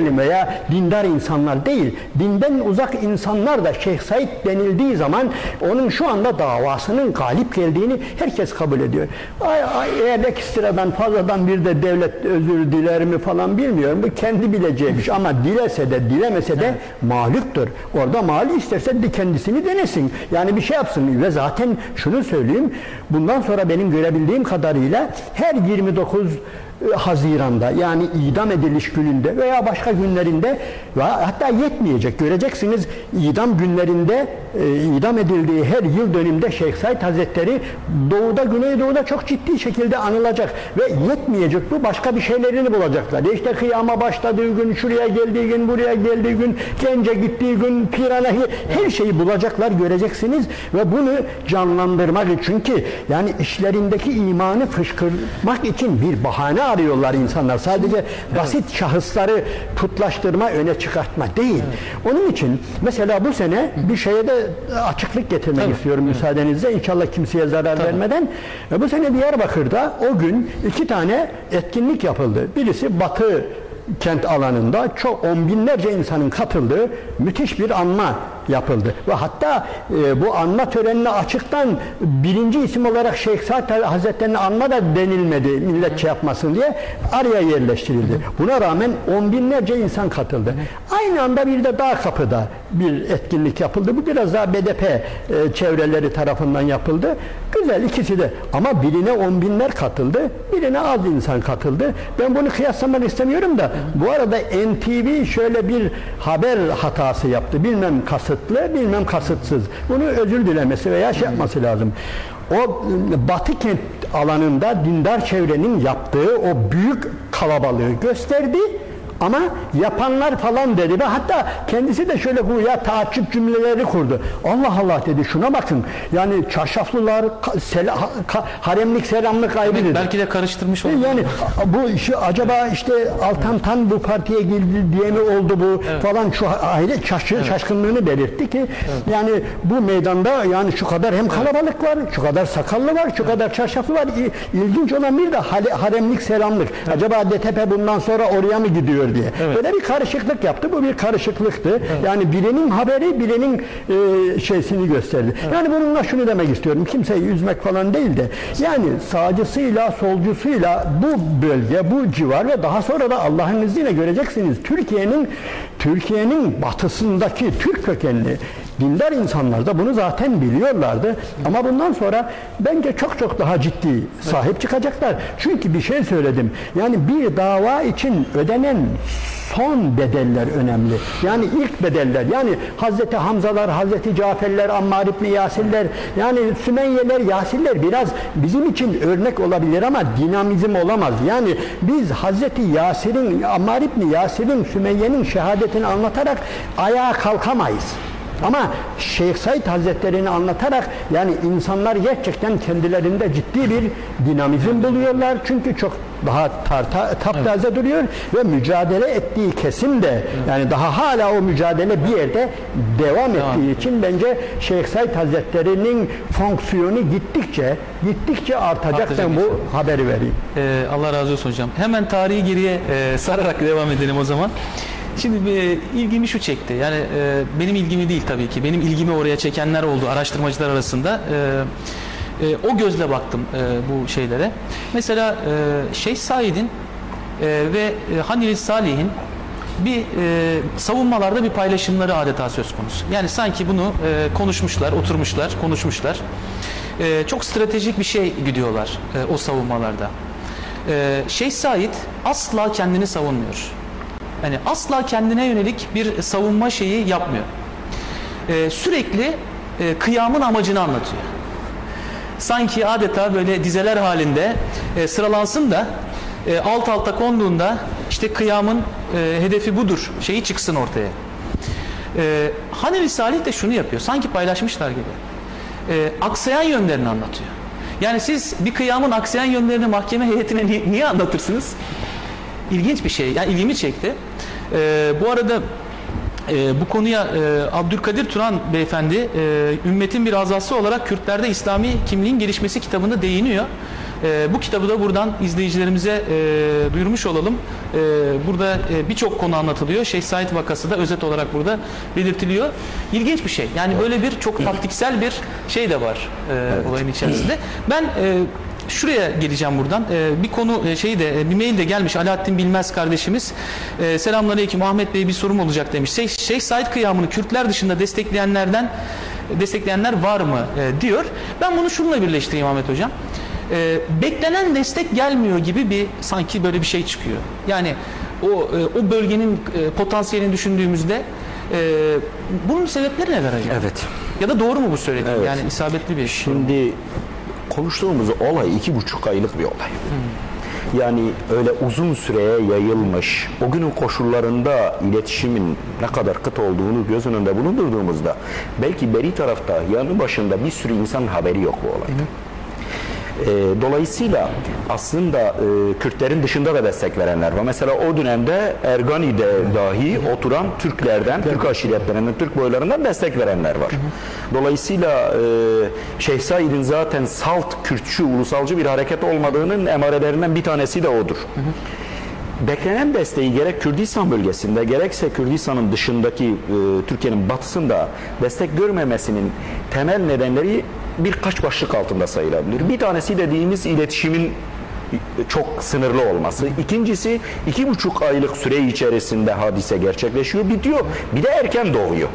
veya dindar insanlar değil, dinden uzak insanlar da Şeyh Said denildiği zaman onun şu anda davasının galip geldiğini herkes kabul ediyor. Ay, ay, eğer ekstradan fazladan bir de devlet özür diler mi falan bilmiyorum. Bu kendi bileceği bir şey ama dilese de dilemese de mağluptur. Orada mali isterse de kendisini denesin. Yani bir şey yapsın ve zaten şunu söyleyeyim. Bundan sonra benim görebildiğim kadarıyla her 29 Haziran'da yani idam ediliş gününde veya başka günlerinde ve hatta yetmeyecek. Göreceksiniz idam günlerinde e, idam edildiği her yıl dönümde Şeyh Said Hazretleri doğuda güneydoğuda çok ciddi şekilde anılacak ve yetmeyecek. Bu başka bir şeylerini bulacaklar. İşte kıyama başladığı gün, şuraya geldiği gün, buraya geldiği gün, Gence gittiği gün, Pirana her şeyi bulacaklar göreceksiniz. Ve bunu canlandırmak için ki yani işlerindeki imanı fışkırmak için bir bahane arıyorlar insanlar. Sadece evet. basit şahısları putlaştırma, öne çıkartma değil. Evet. Onun için mesela bu sene bir şeye de açıklık getirmek Tabii. istiyorum evet. müsaadenizle. İnşallah kimseye zarar Tabii. vermeden. E, bu sene Diyarbakır'da o gün iki tane etkinlik yapıldı. Birisi Batı kent alanında çok on binlerce insanın katıldığı müthiş bir anma yapıldı. Ve hatta e, bu anma törenine açıktan birinci isim olarak Şeyh Saad Hazretleri'ni anma da denilmedi millet şey yapmasın diye araya yerleştirildi. Buna rağmen on binlerce insan katıldı. Aynı anda bir de Dağ Kapı'da bir etkinlik yapıldı. Bu biraz daha BDP e, çevreleri tarafından yapıldı. Güzel ikisi de. Ama birine on binler katıldı, birine az insan katıldı. Ben bunu kıyaslamak istemiyorum da bu arada NTV şöyle bir haber hatası yaptı. Bilmem kasıtlı, bilmem kasıtsız. Bunu özür dilemesi veya şey yapması lazım. O Batı kent alanında dindar çevrenin yaptığı o büyük kalabalığı gösterdi ama yapanlar falan dedi ve hatta kendisi de şöyle bu ya taaccüp cümleleri kurdu. Allah Allah dedi şuna bakın. Yani çarşaflılar sel, haremlik selamlık ayrı evet, Belki de karıştırmış oldu. Yani bu işi acaba işte Altan Tan bu partiye girdi diye mi oldu bu evet. falan şu aile şaş, evet. şaşkınlığını belirtti ki evet. yani bu meydanda yani şu kadar hem kalabalık var, şu kadar sakallı var, şu kadar çarşaflı var. İlginç olan bir de haremlik selamlık. Acaba DTP bundan sonra oraya mı gidiyor diye. Evet. Böyle bir karışıklık yaptı. Bu bir karışıklıktı. Evet. Yani birinin haberi birinin e, şeysini gösterdi. Evet. Yani bununla şunu demek istiyorum. Kimseyi üzmek falan değil de yani sağcısıyla solcusuyla bu bölge, bu civar ve daha sonra da Allah'ın izniyle göreceksiniz. Türkiye'nin Türkiye'nin batısındaki Türk kökenli dindar insanlar da bunu zaten biliyorlardı. Ama bundan sonra bence çok çok daha ciddi sahip çıkacaklar. Çünkü bir şey söyledim. Yani bir dava için ödenen son bedeller önemli. Yani ilk bedeller. Yani Hazreti Hamzalar, Hazreti Caferler, Ammar İbni Yasirler, yani Sümeyyeler, Yasirler biraz bizim için örnek olabilir ama dinamizm olamaz. Yani biz Hazreti Yasir'in, Ammar İbni Yasir'in, Sümeyye'nin şehadetini anlatarak ayağa kalkamayız. Ama Şeyh Said Hazretleri'ni anlatarak yani insanlar gerçekten kendilerinde ciddi bir dinamizm buluyorlar. Çünkü çok daha tarta, taptaze evet. duruyor ve mücadele ettiği kesim de evet. yani daha hala o mücadele bir yerde devam, devam ettiği için bence Şeyh Said Hazretleri'nin fonksiyonu gittikçe gittikçe artacak, artacak ben bu inşallah. haberi vereyim. Ee, Allah razı olsun hocam. Hemen tarihi geriye e, sararak devam edelim o zaman. Şimdi e, ilgimi şu çekti. Yani e, benim ilgimi değil tabii ki. Benim ilgimi oraya çekenler oldu araştırmacılar arasında. E, e, o gözle baktım e, bu şeylere. Mesela e, Şeyh Said'in e, ve e, Hanili Salih'in bir e, savunmalarda bir paylaşımları adeta söz konusu. Yani sanki bunu e, konuşmuşlar, oturmuşlar, konuşmuşlar. E, çok stratejik bir şey gidiyorlar e, o savunmalarda. E, Şeyh Said asla kendini savunmuyor. Yani asla kendine yönelik bir savunma şeyi yapmıyor. Ee, sürekli e, kıyamın amacını anlatıyor. Sanki adeta böyle dizeler halinde e, sıralansın da e, alt alta konduğunda işte kıyamın e, hedefi budur şeyi çıksın ortaya. E, Hanefi Salih de şunu yapıyor. Sanki paylaşmışlar gibi. E, aksayan yönlerini anlatıyor. Yani siz bir kıyamın aksayan yönlerini mahkeme heyetine niye, niye anlatırsınız? İlginç bir şey. Yani ilgimi çekti. E, bu arada e, bu konuya e, Abdülkadir Turan beyefendi e, ümmetin bir azası olarak Kürtlerde İslami kimliğin gelişmesi kitabında değiniyor. E, bu kitabı da buradan izleyicilerimize e, duyurmuş olalım. E, burada e, birçok konu anlatılıyor. Şeyh Said vakası da özet olarak burada belirtiliyor. İlginç bir şey. Yani böyle bir çok taktiksel bir şey de var e, olayın içerisinde. Ben e, Şuraya geleceğim buradan. Ee, bir konu e, şeyi de e, bir mail de gelmiş Alaaddin Bilmez kardeşimiz. Ee, Selamünaleyküm Ahmet Bey bir sorum olacak demiş. Şeyh, Şeyh Said kıyamını Kürtler dışında destekleyenlerden destekleyenler var mı e, diyor. Ben bunu şununla birleştireyim Ahmet hocam. Ee, beklenen destek gelmiyor gibi bir sanki böyle bir şey çıkıyor. Yani o e, o bölgenin e, potansiyelini düşündüğümüzde e, bunun sebepleri neler acaba? Evet. Ya da doğru mu bu söylediğim? Evet. Yani isabetli bir soru mu? Konuştuğumuz olay iki buçuk aylık bir olay. Yani öyle uzun süreye yayılmış, o günün koşullarında iletişimin ne kadar kıt olduğunu göz önünde bulundurduğumuzda belki beri tarafta yanı başında bir sürü insan haberi yok bu olayda. Ee, dolayısıyla aslında e, Kürtlerin dışında da destek verenler var. Mesela o dönemde Ergani'de dahi oturan Türklerden, Türk aşiretlerinden, Türk boylarından destek verenler var. Dolayısıyla e, Şeyh Said'in zaten salt Kürtçü, ulusalcı bir hareket olmadığının emarelerinden bir tanesi de odur. Beklenen desteği gerek Kürdistan bölgesinde gerekse Kürdistan'ın dışındaki e, Türkiye'nin batısında destek görmemesinin temel nedenleri birkaç başlık altında sayılabilir. Bir tanesi dediğimiz iletişimin çok sınırlı olması. İkincisi iki buçuk aylık süre içerisinde hadise gerçekleşiyor, bitiyor. Bir de erken doğuyor.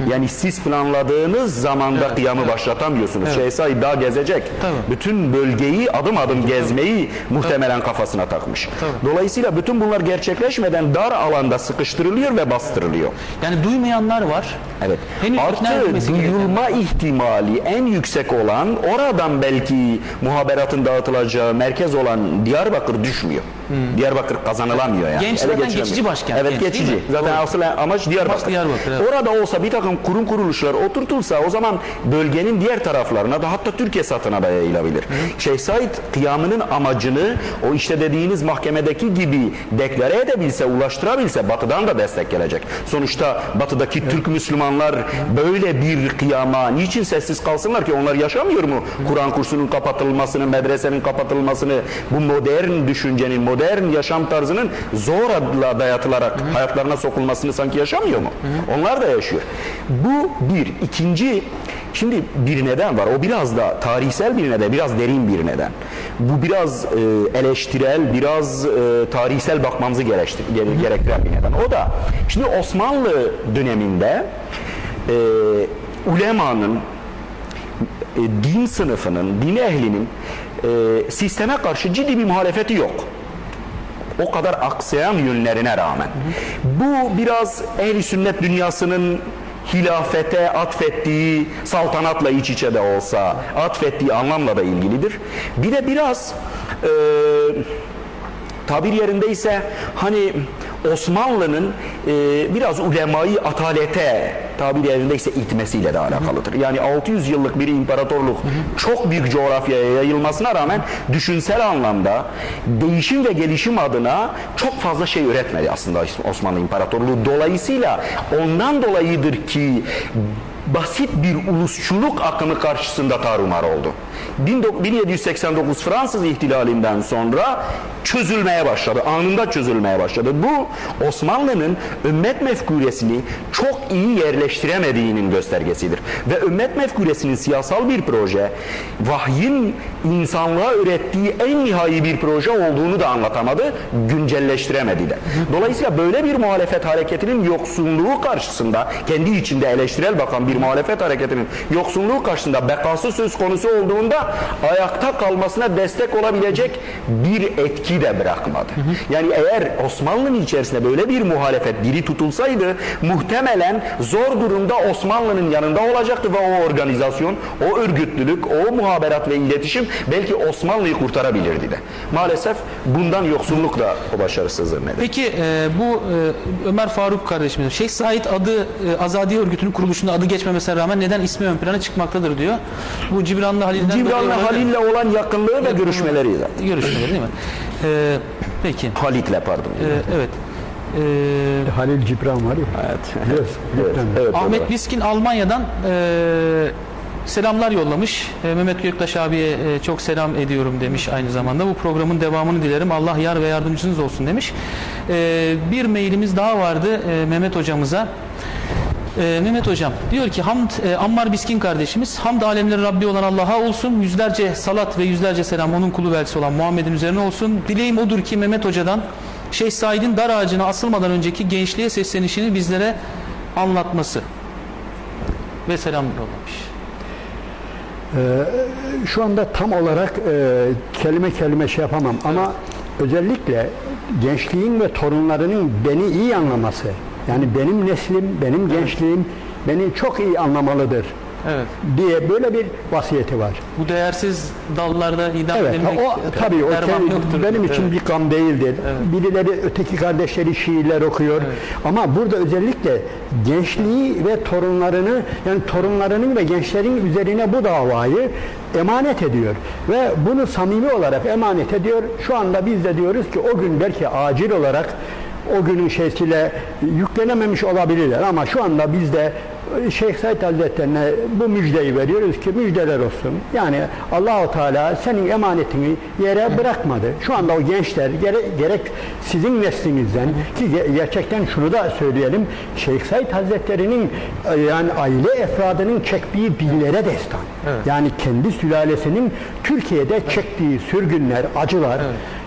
Yani siz planladığınız zamanda kıyamı başlatamıyorsunuz. Şeyh Said daha gezecek. Tabii. Bütün bölgeyi adım adım gezmeyi muhtemelen kafasına takmış. Tabii. Dolayısıyla bütün bunlar gerçekleşmeden dar alanda sıkıştırılıyor ve bastırılıyor. Yani duymayanlar var. Evet. Henüz Artı edilmesi gereken. duyulma ihtimali en yüksek olan oradan belki muhaberatın dağıtılacağı merkez olan Diyarbakır düşmüyor. Diyarbakır kazanılamıyor yani. Hmm. Genç zaten geçici başkent, Evet genç geçici. Zaten Doğru. asıl amaç Diyarbakır. Amaç Diyarbakır, evet. Orada olsa bir takım kurum kuruluşlar oturtulsa o zaman bölgenin diğer taraflarına da hatta Türkiye satına da yayılabilir. Şeyh Said kıyamının amacını o işte dediğiniz mahkemedeki gibi deklare edebilse, ulaştırabilse batıdan da destek gelecek. Sonuçta batıdaki Türk Müslümanlar böyle bir kıyama niçin sessiz kalsınlar ki? Onlar yaşamıyor mu? Kur'an kursunun kapatılmasını, medresenin kapatılmasını, bu modern düşüncenin, modern yaşam tarzının zorla dayatılarak hayatlarına sokulmasını sanki yaşamıyor mu? Onlar da yaşıyor. Bu bir. İkinci, şimdi bir neden var. O biraz da tarihsel bir neden, biraz derin bir neden. Bu biraz e, eleştirel, biraz e, tarihsel bakmamızı gerektiren bir neden. O da şimdi Osmanlı döneminde e, ulemanın e, din sınıfının, din ehlinin e, sisteme karşı ciddi bir muhalefeti yok. O kadar aksayan yönlerine rağmen. Bu biraz ehli sünnet dünyasının hilafete atfettiği saltanatla iç içe de olsa atfettiği anlamla da ilgilidir. Bir de biraz e, tabir yerindeyse hani Osmanlı'nın e, biraz ulemayı atalete tabir yerindeyse itmesiyle de alakalıdır. Yani 600 yıllık bir imparatorluk çok büyük coğrafyaya yayılmasına rağmen düşünsel anlamda değişim ve gelişim adına çok fazla şey üretmedi aslında Osmanlı İmparatorluğu. Dolayısıyla ondan dolayıdır ki basit bir ulusçuluk akımı karşısında tarumar oldu. 1789 Fransız ihtilalinden sonra çözülmeye başladı. Anında çözülmeye başladı. Bu Osmanlı'nın ümmet mefkuresini çok iyi yerleştiremediğinin göstergesidir. Ve ümmet mefkuresinin siyasal bir proje, vahyin insanlığa ürettiği en nihai bir proje olduğunu da anlatamadı, güncelleştiremedi de. Dolayısıyla böyle bir muhalefet hareketinin yoksunluğu karşısında, kendi içinde eleştirel bakan bir muhalefet hareketinin yoksunluğu karşısında bekası söz konusu olduğunda ayakta kalmasına destek olabilecek bir etki de bırakmadı. Yani eğer Osmanlı'nın içerisinde böyle bir muhalefet diri tutulsaydı muhtemelen zor durumda Osmanlı'nın yanında olacaktı ve o organizasyon, o örgütlülük, o muhaberat ve iletişim belki Osmanlı'yı kurtarabilirdi de. Maalesef bundan yoksunluk da o başarısızlığı neden. Peki e, bu e, Ömer Faruk kardeşimiz Şeyh Said adı e, Azadiye örgütünün kuruluşunda adı geçmemesine rağmen neden ismi ön plana çıkmaktadır diyor. Bu Cibranlı Halil'den Olabilir. Halil'le olan yakınlığı ve görüşmeleri zaten. görüşmeleri değil mi? E, peki. Halit'le pardon. E, evet. E, Halil Cibran var ya. Evet. Evet. lütfen. evet Ahmet. Biskin Almanya'dan e, selamlar yollamış. E, Mehmet Göktaş abiye e, çok selam ediyorum demiş aynı zamanda. Bu programın devamını dilerim. Allah yar ve yardımcınız olsun demiş. E, bir mailimiz daha vardı e, Mehmet hocamıza. E, Mehmet hocam diyor ki Hamd e, Ammar Biskin kardeşimiz Hamd alemlerin Rabbi olan Allah'a olsun. Yüzlerce salat ve yüzlerce selam onun kulu ve elçisi olan Muhammed'in üzerine olsun. Dileğim odur ki Mehmet hocadan Şeyh Said'in dar ağacına asılmadan önceki gençliğe seslenişini bizlere anlatması ve selam yollamış. Şu anda tam olarak e, kelime kelime şey yapamam ama özellikle gençliğin ve torunlarının beni iyi anlaması. Yani benim neslim, benim gençliğim beni çok iyi anlamalıdır Evet. diye böyle bir vasiyeti var. Bu değersiz dallarda idam Evet, edilmek o tabii o kendi- yoktur. benim için Evet. bir gam değildir. Birileri öteki kardeşleri şiirler okuyor. Ama burada özellikle gençliği ve torunlarını yani torunlarının ve gençlerin üzerine bu davayı emanet ediyor. Ve bunu samimi olarak emanet ediyor. Şu anda biz de diyoruz ki o gün belki acil olarak o günün şeysiyle yüklenememiş olabilirler ama şu anda biz de Şeyh Said Hazretlerine bu müjdeyi veriyoruz ki müjdeler olsun. Yani Allahu Teala senin emanetini yere bırakmadı. Şu anda o gençler gerek, gerek sizin neslinizden ki ge- gerçekten şunu da söyleyelim. Şeyh Said Hazretleri'nin e, yani aile efradının çektiği dillere destan. Yani kendi sülalesinin Türkiye'de çektiği sürgünler, acılar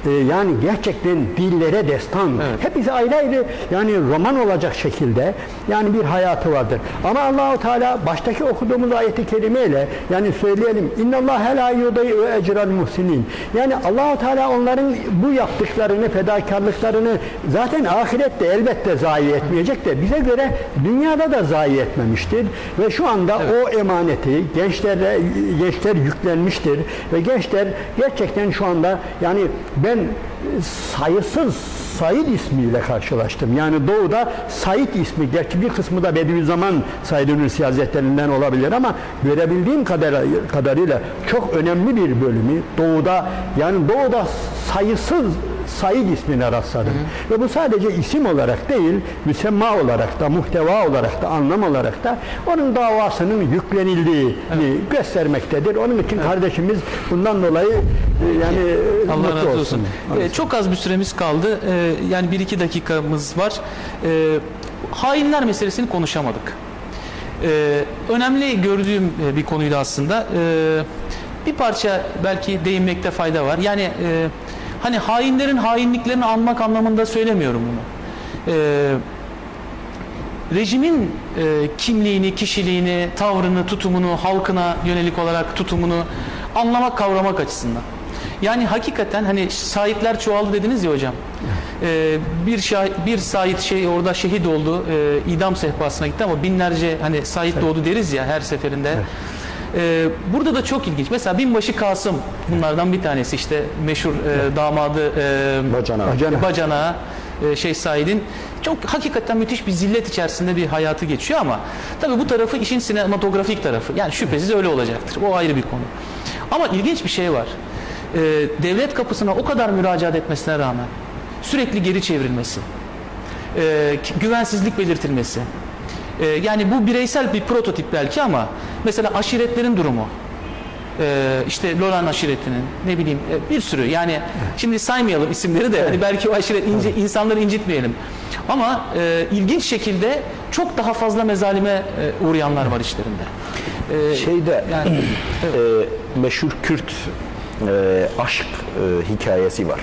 e, yani gerçekten dillere destan. Hepsi ayrı ayrı yani roman olacak şekilde yani bir hayatı vardır. Ama Allahu Teala baştaki okuduğumuz ayeti kerimeyle yani söyleyelim İnnallâhe lâ yuday'u ecral muhsinin. Yani Allahu Teala onların bu yaptıklarını, fedakarlıklarını zaten ahirette elbette zayi etmeyecek de bize göre dünyada da zayi etmemiştir. Ve şu anda o emaneti gençlere gençler yüklenmiştir ve gençler gerçekten şu anda yani ben sayısız Said ismiyle karşılaştım. Yani doğuda Said ismi, gerçi bir kısmı da Bediüzzaman Said Nursi Hazretlerinden olabilir ama görebildiğim kadar, kadarıyla çok önemli bir bölümü doğuda yani doğuda sayısız Said ismine rastladım. Ve bu sadece isim olarak değil, müsemma olarak da, muhteva olarak da, anlam olarak da onun davasının yüklenildiğini göstermektedir. Onun için kardeşimiz bundan dolayı e, yani Allah mutlu razı olsun. Ee, çok az bir süremiz kaldı. Ee, yani bir iki dakikamız var. Ee, hainler meselesini konuşamadık. Ee, önemli gördüğüm e, bir konuydu aslında. Ee, bir parça belki değinmekte fayda var. Yani e, hani hainlerin hainliklerini anmak anlamında söylemiyorum bunu. Ee, rejimin e, kimliğini, kişiliğini, tavrını, tutumunu, halkına yönelik olarak tutumunu anlamak, kavramak açısından. Yani hakikaten hani sahipler çoğaldı dediniz ya hocam. E, bir şah- bir sahip şey orada şehit oldu, e, idam sehpasına gitti ama binlerce hani sahip doğdu deriz ya her seferinde. E, burada da çok ilginç. Mesela binbaşı Kasım bunlardan bir tanesi işte meşhur e, damadı e, Bacana. Bacana. bacana e, Şeyh Said'in çok hakikaten müthiş bir zillet içerisinde bir hayatı geçiyor ama tabii bu tarafı işin sinematografik tarafı. Yani şüphesiz öyle olacaktır. O ayrı bir konu. Ama ilginç bir şey var. E, devlet kapısına o kadar müracaat etmesine rağmen sürekli geri çevrilmesi, e, güvensizlik belirtilmesi. E, yani bu bireysel bir prototip belki ama mesela aşiretlerin durumu. Ee, işte Loran aşiretinin ne bileyim e, bir sürü yani şimdi saymayalım isimleri de hani belki o aşiret ince, insanları incitmeyelim ama e, ilginç şekilde çok daha fazla mezalime e, uğrayanlar var işlerinde. Ee, Şeyde yani e, meşhur Kürt e, aşk e, hikayesi var.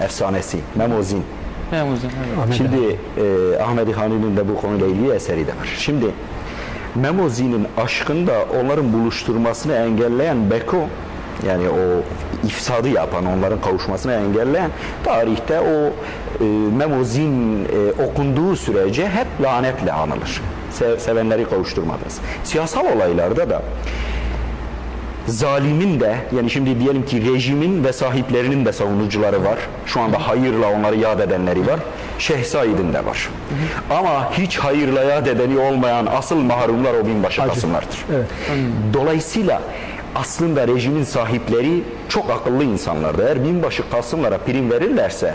Efsanesi. Memozin. Memuzin, evet. Şimdi e, Ahmet Hani'nin de bu konuyla ilgili eseri de var. Şimdi Memozi'nin aşkında onların buluşturmasını engelleyen Beko yani o ifsadı yapan, onların kavuşmasını engelleyen tarihte o e, Memozin e, okunduğu sürece hep lanetle anılır. Se- sevenleri kavuşturmadınız. Siyasal olaylarda da zalimin de yani şimdi diyelim ki rejimin ve sahiplerinin de savunucuları var. Şu anda hayırla onları yad edenleri var. Şeyh Said'in de var. Ama hiç hayırla yad edeni olmayan asıl mahrumlar o binbaşı Kasımlardır. Evet. Dolayısıyla aslında rejimin sahipleri çok akıllı insanlardır. Eğer binbaşı Kasımlara prim verirlerse